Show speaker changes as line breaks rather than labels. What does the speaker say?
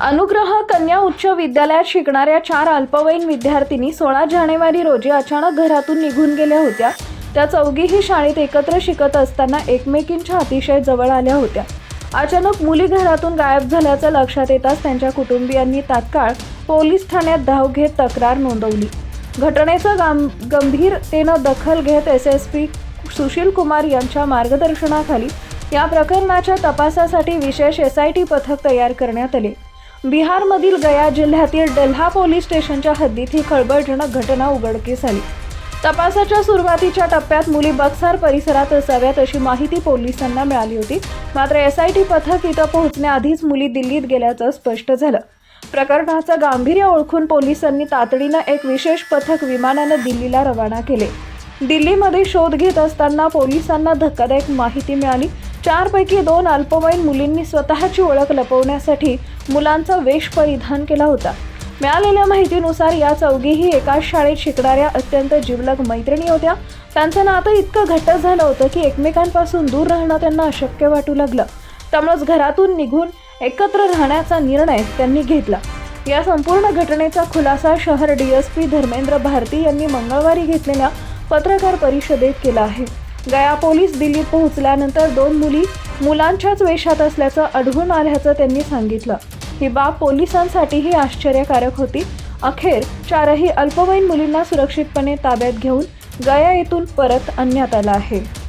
अनुग्रह कन्या उच्च विद्यालयात शिकणाऱ्या चार अल्पवयीन विद्यार्थिनी सोळा जानेवारी रोजी अचानक घरातून निघून गेल्या होत्या. त्या चौघीही शाळेत एकत्र शिकत असताना एकमेकींच्या अतिशय जवळ आल्या होत्या. अचानक मुली घरातून गायब झाल्याचं लक्षात येताच त्यांच्या कुटुंबियांनी तात्काळ पोलीस ठाण्यात धाव घेत तक्रार नोंदवली. घटनेचं गां गंभीरतेनं दखल घेत S S P Sushil Kumar यांच्या मार्गदर्शनाखाली या प्रकरणाच्या तपासासाठी विशेष एस आय टी पथक तयार करण्यात आले. बिहारमधील गया जिल्ह्यातील डल्हा पोलीस स्टेशनच्या हद्दीत ही खळबळजनक घटना उघडकीस आली. तपासाच्या सुरुवातीच्या टप्प्यात मुली बक्सार परिसरात असाव्यात अशी माहिती पोलिसांना मिळाली होती. मात्र एस आय टी पथक इथं पोहोचण्याआधीच मुली दिल्लीत गेल्याचं स्पष्ट झालं. प्रकरणाचं गांभीर्य ओळखून पोलिसांनी तातडीनं एक विशेष पथक विमानानं दिल्लीला रवाना केले. दिल्लीमध्ये शोध घेत असताना पोलिसांना धक्कादायक माहिती मिळाली. चारपैकी दोन अल्पवयीन मुलींनी स्वतःची ओळख लपवण्यासाठी मुलांचा वेश परिधान केला होता. मिळालेल्या माहितीनुसार या चौघीही एकाच शाळेत शिकणाऱ्या अत्यंत जिवलग मैत्रिणी होत्या. त्यांचं नातं इतकं घट्ट झालं होतं की एकमेकांपासून दूर राहणं त्यांना अशक्य वाटू लागलं. त्यामुळेच घरातून निघून एकत्र राहण्याचा निर्णय त्यांनी घेतला. या संपूर्ण घटनेचा खुलासा शहर डीएसपी धर्मेंद्र भारती यांनी मंगळवारी घेतलेल्या पत्रकार परिषदेत केला आहे. गया पोलीस दिल्लीत पोहोचल्यानंतर दोन मुली मुलांच्याच वेशात असल्याचं आढळून आल्याचं त्यांनी सांगितलं. ही बाब पोलिसांसाठीही आश्चर्यकारक होती. अखेर चारही अल्पवयीन मुलींना सुरक्षितपणे ताब्यात घेऊन गया येथून परत आणण्यात आलं आहे.